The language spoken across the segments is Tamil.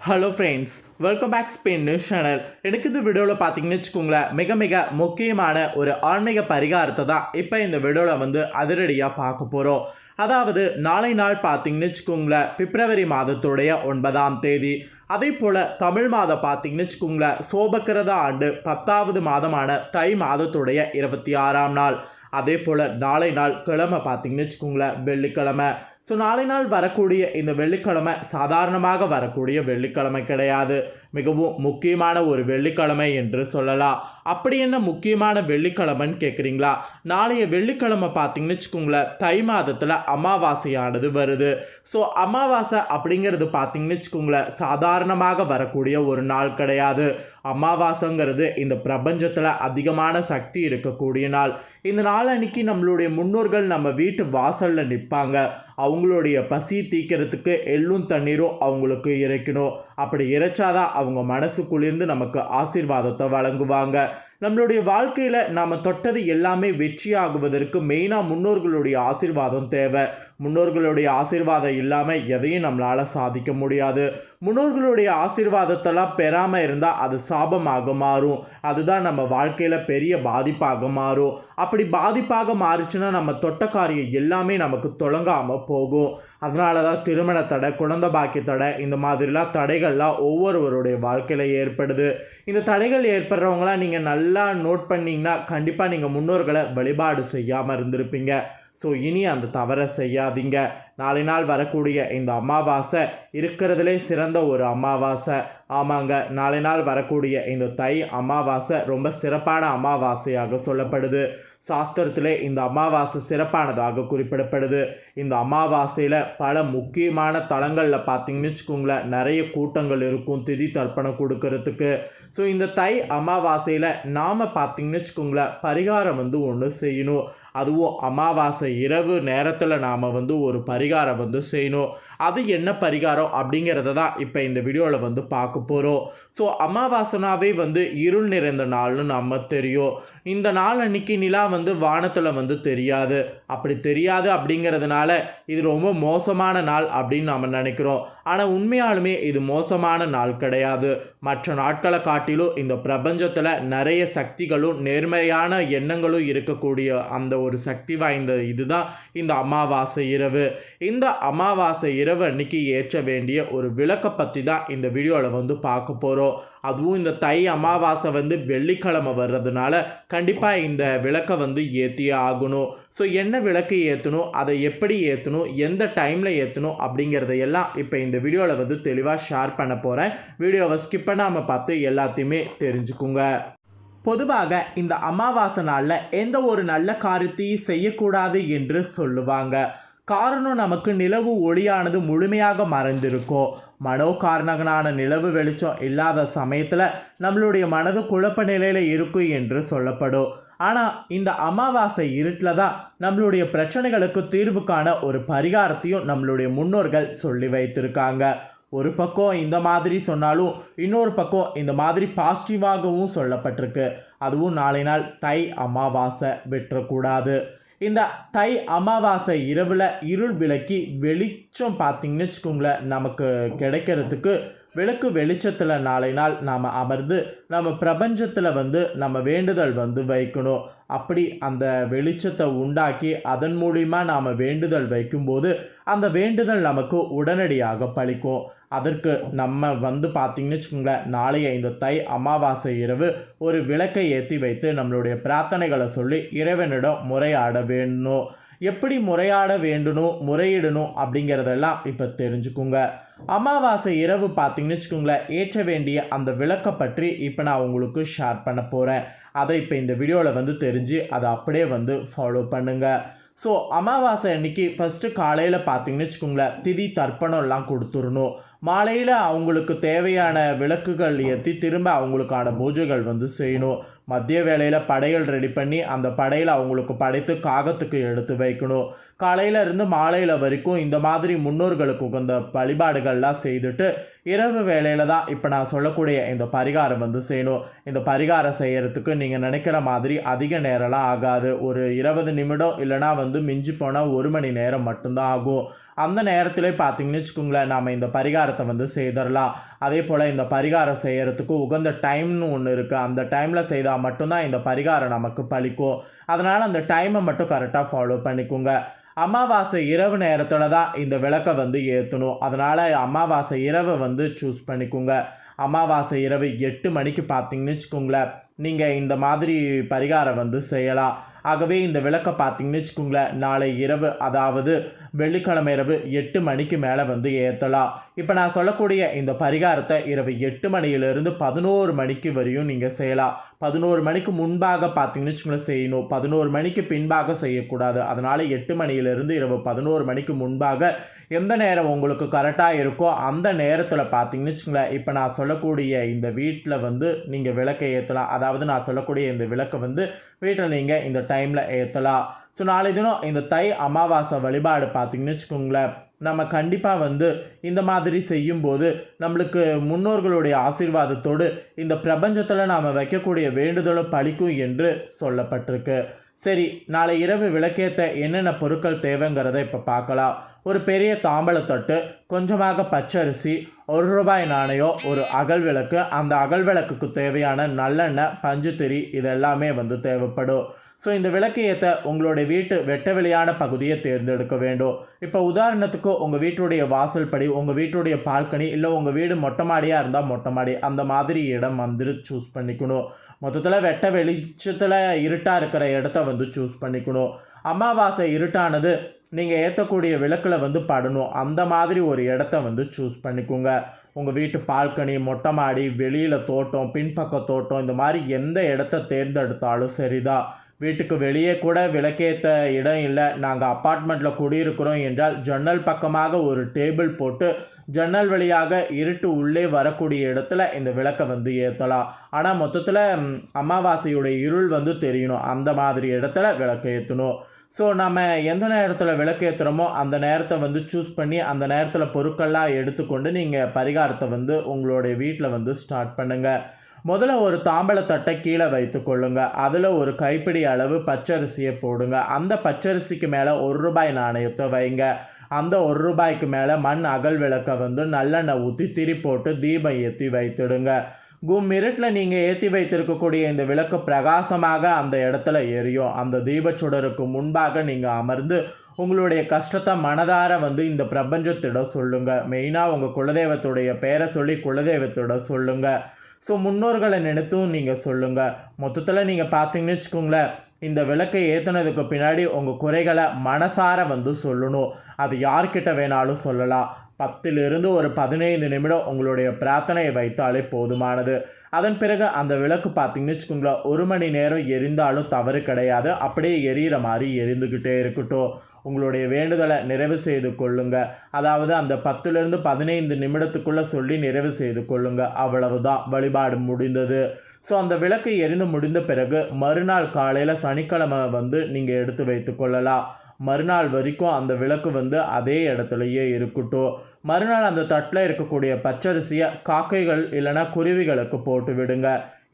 Hello friends welcome back Spain news channel எனக்கு இந்த வீடியோவில் பார்த்தீங்கன்னு வச்சுக்கோங்களேன் மிக மிக முக்கியமான ஒரு ஆன்மீக பரிகாரத்தை தான் இப்போ இந்த வீடியோவில் வந்து அதிரடியாக பார்க்க போகிறோம் அதாவது நாளை நாள் பார்த்தீங்கன்னு வச்சுக்கோங்களேன் பிப்ரவரி மாதத்துடைய ஒன்பதாம் தேதி. அதே போல் தமிழ் மாதம் பார்த்தீங்கன்னு வச்சுக்கோங்களேன் சோபக்கிரத ஆண்டு பத்தாவது மாதமான தை மாதத்துடைய இருபத்தி ஆறாம் நாள். அதே போல் நாளை நாள் கிழமை பார்த்தீங்கன்னு வச்சுக்கோங்களேன் வெள்ளிக்கிழமை. ஸோ நாளை நாள் வரக்கூடிய இந்த வெள்ளிக்கிழமை சாதாரணமாக வரக்கூடிய வெள்ளிக்கிழமை கிடையாது. மிகவும் முக்கியமான ஒரு வெள்ளிக்கிழமை என்று சொல்லலாம். அப்படி என்ன முக்கியமான வெள்ளிக்கிழமைன்னு கேட்குறீங்களா நாளைய வெள்ளிக்கிழமை பார்த்தீங்கன்னு வச்சுக்கோங்களேன் தை மாதத்தில் அமாவாசையானது வருது. ஸோ அமாவாசை அப்படிங்கிறது பார்த்தீங்கன்னு வச்சுக்கோங்களேன் சாதாரணமாக வரக்கூடிய ஒரு நாள் கிடையாது. அமாவாசைங்கிறது இந்த பிரபஞ்சத்தில் அதிகமான சக்தி இருக்கக்கூடிய நாள். இந்த நாள் அன்னைக்கு நம்மளுடைய முன்னோர்கள் நம்ம வீட்டு வாசலில் நிற்பாங்க அவங்க அவங்களுடைய பசி தீக்கிறதுக்கு எள்ளும் தண்ணீரும் அவங்களுக்கு இறைக்கணும். அப்படி இறைச்சாதான் அவங்க மனசு குளிர்ந்து நமக்கு ஆசீர்வாதத்தை வழங்குவாங்க. நம்மளுடைய வாழ்க்கையில் நாம் தொட்டது எல்லாமே வெற்றியாகுவதற்கு மெயினாக முன்னோர்களுடைய ஆசீர்வாதம் தேவை. முன்னோர்களுடைய ஆசீர்வாதம் இல்லாமல் எதையும் நம்மளால் சாதிக்க முடியாது. முன்னோர்களுடைய ஆசீர்வாதத்தெல்லாம் பெறாமல் இருந்தால் அது சாபமாக மாறும். அதுதான் நம்ம வாழ்க்கையில் பெரிய பாதிப்பாக மாறும். அப்படி பாதிப்பாக மாறுச்சுன்னா நம்ம தொட்ட காரியம் எல்லாமே நமக்கு தொடங்காமல் போகும். அதனால தான் திருமண தடை குழந்தை பாக்கி தடை இந்த மாதிரிலாம் தடைகள்லாம் ஒவ்வொருவருடைய வாழ்க்கையில் ஏற்படுது. இந்த தடைகள் ஏற்படுறவங்களாம் நீங்கள் நல்லா நோட் பண்ணிங்கன்னா கண்டிப்பாக நீங்கள் முன்னோர்களை வழிபாடு செய்யாமல் இருந்திருப்பீங்க. ஸோ இனி அந்த தவறை செய்யாதீங்க. நாளை நாள் வரக்கூடிய இந்த அமாவாசை இருக்கிறதுலே சிறந்த ஒரு அமாவாசை. ஆமாங்க நாளை நாள் வரக்கூடிய இந்த தை அமாவாசை ரொம்ப சிறப்பான அமாவாசையாக சொல்லப்படுது. சாஸ்திரத்திலே இந்த அமாவாசை சிறப்பானதாக குறிப்பிடப்படுது. இந்த அமாவாசையில் பல முக்கியமான தலங்களில் பார்த்தீங்கன்னு வச்சுக்கோங்களேன் நிறைய கூட்டங்கள் இருக்கும் திதி தர்ப்பணம் கொடுக்கறதுக்கு. ஸோ இந்த தை அமாவாசையில் நாம் பார்த்தீங்கன்னு வச்சுக்கோங்களேன் பரிகாரம் வந்து ஒன்று செய்யணும். அதுவும் அமாவாசை இரவு நேரத்தில் நாம் வந்து ஒரு பரிகாரம் வந்து செய்யணும். அது என்ன பரிகாரம் அப்படிங்கிறத தான் இப்போ இந்த வீடியோவில் வந்து பார்க்க போகிறோம் ஸோ அமாவாசனாவே வந்து இருள் நிறைந்த நாள்னு நம்ம தெரியும். இந்த நாள் அன்னைக்கு நிலா வந்து வானத்தில் வந்து தெரியாது. அப்படி தெரியாது அப்படிங்கிறதுனால இது ரொம்ப மோசமான நாள் அப்படின்னு நம்ம நினைக்கிறோம். ஆனால் உண்மையாலுமே இது மோசமான நாள் கிடையாது. மற்ற நாட்களை காட்டிலும் இந்த பிரபஞ்சத்தில் நிறைய சக்திகளும் நேர்மையான எண்ணங்களும் இருக்கக்கூடிய அந்த ஒரு சக்தி வாய்ந்த இதுதான் இந்த அமாவாசை இரவு. இந்த அமாவாசை இரவு அன்னைக்கு ஏற்ற வேண்டிய ஒரு விளக்கை பற்றி தான் இந்த வீடியோவில் வந்து பார்க்க போகிறோம் அதுவும் இந்த தை அமாவாசை வந்து வெள்ளிக்கிழமை வர்றதுனால கண்டிப்பாக இந்த விளக்கை வந்து ஏற்றியே ஆகணும். ஸோ என்ன விளக்கு ஏற்றணும் அதை எப்படி ஏற்றணும் எந்த டைமில் ஏற்றணும் அப்படிங்கிறத எல்லாம் இப்போ இந்த வீடியோவில் வந்து தெளிவாக ஷேர் பண்ண போகிறேன் வீடியோவை ஸ்கிப் பண்ணாமல் பார்த்து எல்லாத்தையுமே தெரிஞ்சுக்குங்க. பொதுவாக இந்த அமாவாசை நாளில் எந்த ஒரு நல்ல காரியத்தையும் செய்யக்கூடாது என்று சொல்லுவாங்க. காரணம் நமக்கு நிலவு ஒளியானது முழுமையாக மறைந்திருக்கும் மனோகாரணகனான நிலவு வெளிச்சம் இல்லாத சமயத்தில் நம்மளுடைய மனது குழப்ப நிலையில் இருக்கும் என்று சொல்லப்படும். ஆனால் இந்த அமாவாசை இருட்டில் தான் நம்மளுடைய பிரச்சனைகளுக்கு தீர்வு காண ஒரு பரிகாரத்தையும் நம்மளுடைய முன்னோர்கள் சொல்லி வைத்திருக்காங்க. ஒரு பக்கம் இந்த மாதிரி சொன்னாலும் இன்னொரு பக்கம் இந்த மாதிரி பாசிட்டிவாகவும் சொல்லப்பட்டிருக்கு. அதுவும் நாளை நாள் தை அமாவாசை விட்டுறக்கூடாது. இந்த தை அமாவாசை இரவில் இருள் விளக்கி வெளிச்சம் பார்த்தீங்கன்னு வச்சுக்கோங்களேன் நமக்கு கிடைக்கிறதுக்கு விளக்கு வெளிச்சத்தில் நாளை நாள் நாம் அமர்ந்து நம்ம பிரபஞ்சத்தில் வந்து நம்ம வேண்டுதல் வந்து வைக்கணும். அப்படி அந்த வெளிச்சத்தை உண்டாக்கி அதன் மூலிமா நாம் வேண்டுதல் வைக்கும்போது அந்த வேண்டுதல் நமக்கு உடனடியாக பழிக்கும் அதற்கு நம்ம வந்து பார்த்திங்கன்னு வச்சுக்கோங்களேன் நாளை ஐந்து தை அமாவாசை இரவு ஒரு விளக்கை ஏற்றி வைத்து நம்மளுடைய பிரார்த்தனைகளை சொல்லி இறைவனிடம் முறையாட வேணும். எப்படி முறையாட வேண்டணும் முறையிடணும் அப்படிங்கிறதெல்லாம் இப்போ தெரிஞ்சுக்குங்க. அமாவாசை இரவு பார்த்தீங்கன்னு வச்சுக்கோங்களேன் ஏற்ற வேண்டிய அந்த விளக்கை பற்றி இப்போ நான் உங்களுக்கு ஷேர் பண்ண போகிறேன் அதை இப்போ இந்த வீடியோவில் வந்து தெரிஞ்சு அதை அப்படியே வந்து ஃபாலோ பண்ணுங்கள் ஸோ அமாவாசை அன்னைக்கு ஃபஸ்ட்டு காலையில் பார்த்தீங்கன்னு வச்சுக்கோங்களேன் திதி தர்ப்பணம்லாம் கொடுத்துடணும். மாலையில் அவங்களுக்கு தேவையான விளக்குகள் ஏற்றி திரும்ப அவங்களுக்கான பூஜைகள் வந்து செய்யணும். மதிய வேளையில் படைகள் ரெடி பண்ணி அந்த படையில் அவங்களுக்கு படைத்து காகத்துக்கு எடுத்து வைக்கணும். காலையில இருந்து மாலையில் வரைக்கும் இந்த மாதிரி முன்னோர்களுக்கு உகந்த வழிபாடுகள்லாம் செய்துட்டு இரவு வேளையில் தான் இப்போ நான் சொல்லக்கூடிய இந்த பரிகாரம் வந்து செய்யணும். இந்த பரிகாரம் செய்கிறதுக்கு நீங்கள் நினைக்கிற மாதிரி அதிக நேரம்லாம் ஆகாது. ஒரு இருபது நிமிடம் இல்லைனா வந்து மிஞ்சி போனால் ஒரு மணி நேரம் மட்டும்தான் ஆகும். அந்த நேரத்தில் பார்த்தீங்கன்னு வச்சுக்கோங்களேன் நாம் இந்த பரிகாரத்தை வந்து செய்திடலாம் அதே போல் இந்த பரிகாரம் செய்கிறதுக்கு உகந்த டைம்னு ஒன்று இருக்குது அந்த டைமில் செய்தால் மட்டும்தான் இந்த பரிகாரம் நமக்கு பழிக்கும். அதனால் அந்த டைமை மட்டும் கரெக்டாக ஃபாலோ பண்ணிக்கோங்க. அமாவாசை இரவு நேரத்தில் தான் இந்த விளக்கை வந்து ஏற்றணும் அதனால் அமாவாசை இரவை வந்து சூஸ் பண்ணிக்கோங்க. அமாவாசை இரவு எட்டு மணிக்கு பார்த்தீங்கன்னு வச்சுக்கோங்களேன் நீங்கள் இந்த மாதிரி பரிகாரம் வந்து செய்யலாம். ஆகவே இந்த விளக்கை பார்த்தீங்கன்னு வச்சுக்கோங்களேன் நாளை இரவு அதாவது வெள்ளிக்கிழமை இரவு எட்டு மணிக்கு மேலே வந்து ஏற்றலாம் இப்போ நான் சொல்லக்கூடிய இந்த பரிகாரத்தை இரவு எட்டு மணியிலிருந்து பதினோரு மணிக்கு வரையும் நீங்கள் செய்யலாம். பதினோரு மணிக்கு முன்பாக பார்த்தீங்கன்னு வச்சுக்கோங்களேன் செய்யணும். பதினோரு மணிக்கு பின்பாக செய்யக்கூடாது. அதனால் எட்டு மணியிலிருந்து இரவு பதினோரு மணிக்கு முன்பாக எந்த நேரம் உங்களுக்கு கரெக்டாக இருக்கோ அந்த நேரத்தில் பார்த்தீங்கன்னு வச்சுங்களேன் இப்போ நான் சொல்லக்கூடிய இந்த வீட்டில் வந்து நீங்கள் விளக்கை ஏற்றலாம் அதாவது நான் சொல்லக்கூடிய இந்த விளக்கை வந்து வீட்டில் நீங்கள் இந்த டைமில் ஏற்றலாம் ஸோ நாளை தினம் இந்த தை அமாவாசை வழிபாடு பார்த்தீங்கன்னு வச்சுக்கோங்களேன் நம்ம கண்டிப்பாக வந்து இந்த மாதிரி செய்யும்போது நம்மளுக்கு முன்னோர்களுடைய ஆசீர்வாதத்தோடு இந்த பிரபஞ்சத்தில் நாம் வைக்கக்கூடிய வேண்டுதலும் பழிக்கும் என்று சொல்லப்பட்டிருக்கு. சரி நாளை இரவு விளக்கேற்ற என்னென்ன பொருட்கள் தேவைங்கிறத இப்போ பார்க்கலாம். ஒரு பெரிய தாம்பழத்தட்டு கொஞ்சமாக பச்சரிசி ஒரு ரூபாய் நாணயம் ஒரு அகல் விளக்கு அந்த அகல் விளக்குக்கு தேவையான நல்லெண்ணெய் பஞ்சுத்திரி இதெல்லாமே வந்து தேவைப்படும். ஸோ இந்த விளக்கு ஏற்ற உங்களுடைய வீட்டு வெட்ட வெளியான பகுதியை தேர்ந்தெடுக்க வேண்டும். இப்போ உதாரணத்துக்கு உங்கள் வீட்டுடைய வாசல் படி உங்கள் வீட்டுடைய பால்கனி இல்லை உங்கள் வீடு மொட்டை மாடியாக இருந்தால் மொட்டை மாடி அந்த மாதிரி இடம் வந்து சூஸ் பண்ணிக்கணும். மொத்தத்தில் வெட்ட வெளிச்சத்தில் இருட்டாக இருக்கிற இடத்த வந்து சூஸ் பண்ணிக்கணும். அமாவாசை இருட்டானது நீங்கள் ஏற்றக்கூடிய விளக்கில் வந்து படணும். அந்த மாதிரி ஒரு இடத்த வந்து சூஸ் பண்ணிக்கோங்க. உங்கள் வீட்டு பால்கனி மொட்டை மாடி வெளியில் தோட்டம் பின்பக்க தோட்டம் இந்த மாதிரி எந்த இடத்த தேர்ந்தெடுத்தாலும் சரிதான் வீட்டுக்கு வெளியே கூட விளக்கேற்ற இடம் இல்லை. நாங்கள் அப்பார்ட்மெண்ட்டில் குடியிருக்கிறோம் என்றால் ஜன்னல் பக்கமாக ஒரு டேபிள் போட்டு ஜன்னல் வழியாக இருட்டு உள்ளே வரக்கூடிய இடத்துல இந்த விளக்கை வந்து ஏற்றலாம் ஆனால் மொத்தத்தில் அமாவாசையோட அமாவாசையுடைய இருள் வந்து தெரியணும். அந்த மாதிரி இடத்துல விளக்கு ஏற்றணும் ஸோ நம்ம எந்த நேரத்தில் விளக்கு ஏற்றுறோமோ அந்த நேரத்தை வந்து சூஸ் பண்ணி அந்த நேரத்தில் பொருட்கள்லாம் எடுத்துக்கொண்டு நீங்கள் பரிகாரத்தை வந்து உங்களுடைய வீட்டில் வந்து ஸ்டார்ட் பண்ணுங்கள் முதல்ல ஒரு தாம்பழத்தட்டை கீழே வைத்து கொள்ளுங்க. அதில் ஒரு கைப்பிடி அளவு பச்சரிசியை போடுங்க. அந்த பச்சரிசிக்கு மேலே ஒரு ரூபாய் நாணயத்தை வைங்க. அந்த ஒரு ரூபாய்க்கு மேலே மண் அகல் விளக்கை வந்து நல்லெண்ணெய் ஊற்றி திரி போட்டு தீபம் ஏற்றி வைத்துடுங்க. கும் இருட்டில் நீங்கள் ஏற்றி வைத்திருக்கக்கூடிய இந்த விளக்கு பிரகாசமாக அந்த இடத்துல எரியும். அந்த தீபச்சுடருக்கு முன்பாக நீங்கள் அமர்ந்து உங்களுடைய கஷ்டத்தை மனதார வந்து இந்த பிரபஞ்சத்திடம் சொல்லுங்கள் மெயினாக உங்கள் குலதெய்வத்துடைய பெயரை சொல்லி குலதெய்வத்திடம் சொல்லுங்கள் ஸோ முன்னோர்களை நினைத்தும் நீங்கள் சொல்லுங்கள் மொத்தத்தில் நீங்கள் பார்த்தீங்கன்னு வச்சுக்கோங்களேன் இந்த விளக்கை ஏற்றுனதுக்கு பின்னாடி உங்கள் குறைகளை மனசார வந்து சொல்லணும். அது யார்கிட்ட வேணாலும் சொல்லலாம். பத்திலிருந்து ஒரு பதினைந்து நிமிடம் உங்களுடைய பிரார்த்தனையை வைத்தாலே போதுமானது. அதன் பிறகு அந்த விளக்கு பார்த்தீங்கன்னு வச்சுக்கோங்களேன் ஒரு மணி நேரம் எரிந்தாலும் தவறு கிடையாது. அப்படியே எரியிற மாதிரி எரிந்துக்கிட்டே இருக்கட்டும். உங்களுடைய வேண்டுதலை நிறைவு செய்து கொள்ளுங்க. அதாவது அந்த பத்துலேருந்து பதினைந்து நிமிடத்துக்குள்ளே சொல்லி நிறைவு செய்து கொள்ளுங்க. அவ்வளவுதான். வழிபாடு முடிந்தது. ஸோ அந்த விளக்கு எரிந்து முடிந்த பிறகு மறுநாள் காலையில் சனிக்கிழமை வந்து நீங்கள் எடுத்து வைத்து கொள்ளலாம். மறுநாள் வரைக்கும் அந்த விளக்கு வந்து அதே இடத்துலையே இருக்கட்டும். மறுநாள் அந்த தட்டில் இருக்கக்கூடிய பச்சரிசியை காக்கைகள் இல்லைன்னா குருவிகளுக்கு போட்டு விடுங்க.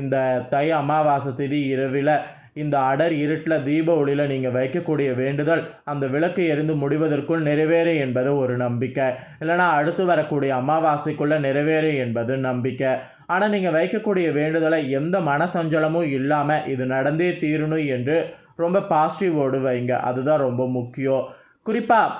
இந்த தை அமாவாசை திதி இரவில் இந்த அடர் இருட்டில் தீப ஒளியில் நீங்கள் வைக்கக்கூடிய வேண்டுதல் அந்த விளக்கு எரிந்து முடிவதற்குள் நிறைவேறு என்பது ஒரு நம்பிக்கை. இல்லைனா அடுத்து வரக்கூடிய அமாவாசைக்குள்ளே நிறைவேறு என்பது நம்பிக்கை. ஆனால் நீங்கள் வைக்கக்கூடிய வேண்டுதலை எந்த மனசஞ்சலமும் இல்லாமல் இது நடந்தே தீரணும் என்று ரொம்ப பாசிட்டிவோடு வைங்க. அதுதான் ரொம்ப முக்கியம். குறிப்பாக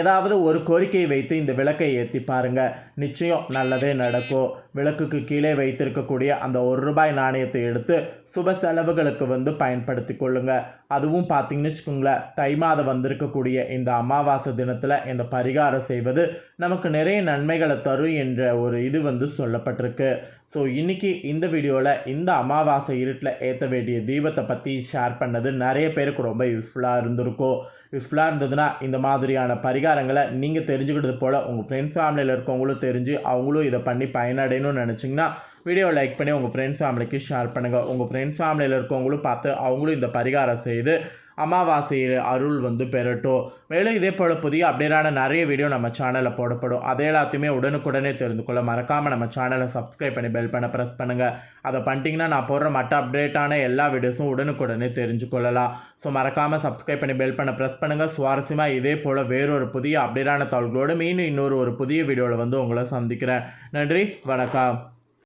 ஏதாவது ஒரு கோரிக்கையை வைத்து இந்த விளக்கை ஏற்றி பாருங்கள் நிச்சயம் நல்லதே நடக்கும். விளக்குக்கு கீழே வைத்திருக்கக்கூடிய அந்த ஒரு ரூபாய் நாணயத்தை எடுத்து சுப செலவுகளுக்கு வந்து பயன்படுத்தி கொள்ளுங்க. அதுவும் பார்த்தீங்கன்னு வச்சுக்கோங்களேன் தை மாதம் வந்திருக்கக்கூடிய இந்த அமாவாசை தினத்தில் இந்த பரிகாரம் செய்வது நமக்கு நிறைய நன்மைகளை தரும் என்ற ஒரு இது வந்து சொல்லப்பட்டிருக்கு. ஸோ இன்றைக்கி இந்த வீடியோவில் இந்த அமாவாசை இருட்டில் ஏற்ற வேண்டிய தீபத்தை பற்றி ஷேர் பண்ணது நிறைய பேருக்கு ரொம்ப யூஸ்ஃபுல்லாக இருந்திருக்கும். யூஸ்ஃபுல்லாக இருந்ததுன்னா இந்த மாதிரியான பரிகாரங்களை நீங்கள் தெரிஞ்சுக்கிட்டது போல் உங்கள் ஃப்ரெண்ட்ஸ் ஃபேமிலியில் இருக்கவங்களும் தெரிஞ்சு அவங்களும் இதை பண்ணி வேணும்னு நினச்சிங்கன்னா வீடியோ லைக் பண்ணி உங்கள் ஃப்ரெண்ட்ஸ் ஃபேமிலிக்கு ஷேர் பண்ணுங்கள் உங்கள் ஃப்ரெண்ட்ஸ் ஃபேமிலியில் இருக்கவங்களும் பார்த்து அவங்களும் இந்த பரிகாரம் செய்து அமாவாசை அருள் வந்து பெறட்டும். மேலும் இதே போல் புதிய அப்டேட்டான நிறைய வீடியோ நம்ம சேனலில் போடப்படும். அதை எல்லாத்தையுமே உடனுக்குடனே தெரிந்து கொள்ள மறக்காமல் நம்ம சேனலை சப்ஸ்கிரைப் பண்ணி பெல் பண்ண ப்ரெஸ் பண்ணுங்கள் அதை பண்ணிட்டீங்கன்னா நான் போடுற மற்ற அப்டேட்டான எல்லா வீடியோஸும் உடனுக்குடனே தெரிஞ்சு கொள்ளலாம். ஸோ மறக்காமல் சப்ஸ்கிரைப் பண்ணி பெல் பண்ண ப்ரெஸ் பண்ணுங்கள் சுவாரஸ்யமாக இதே போல் வேறொரு புதிய அப்டேட்டான தகவல்களோடு மீண்டும் இன்னொரு ஒரு புதிய வீடியோவில் வந்து உங்களை சந்திக்கிறேன். நன்றி வணக்கம்.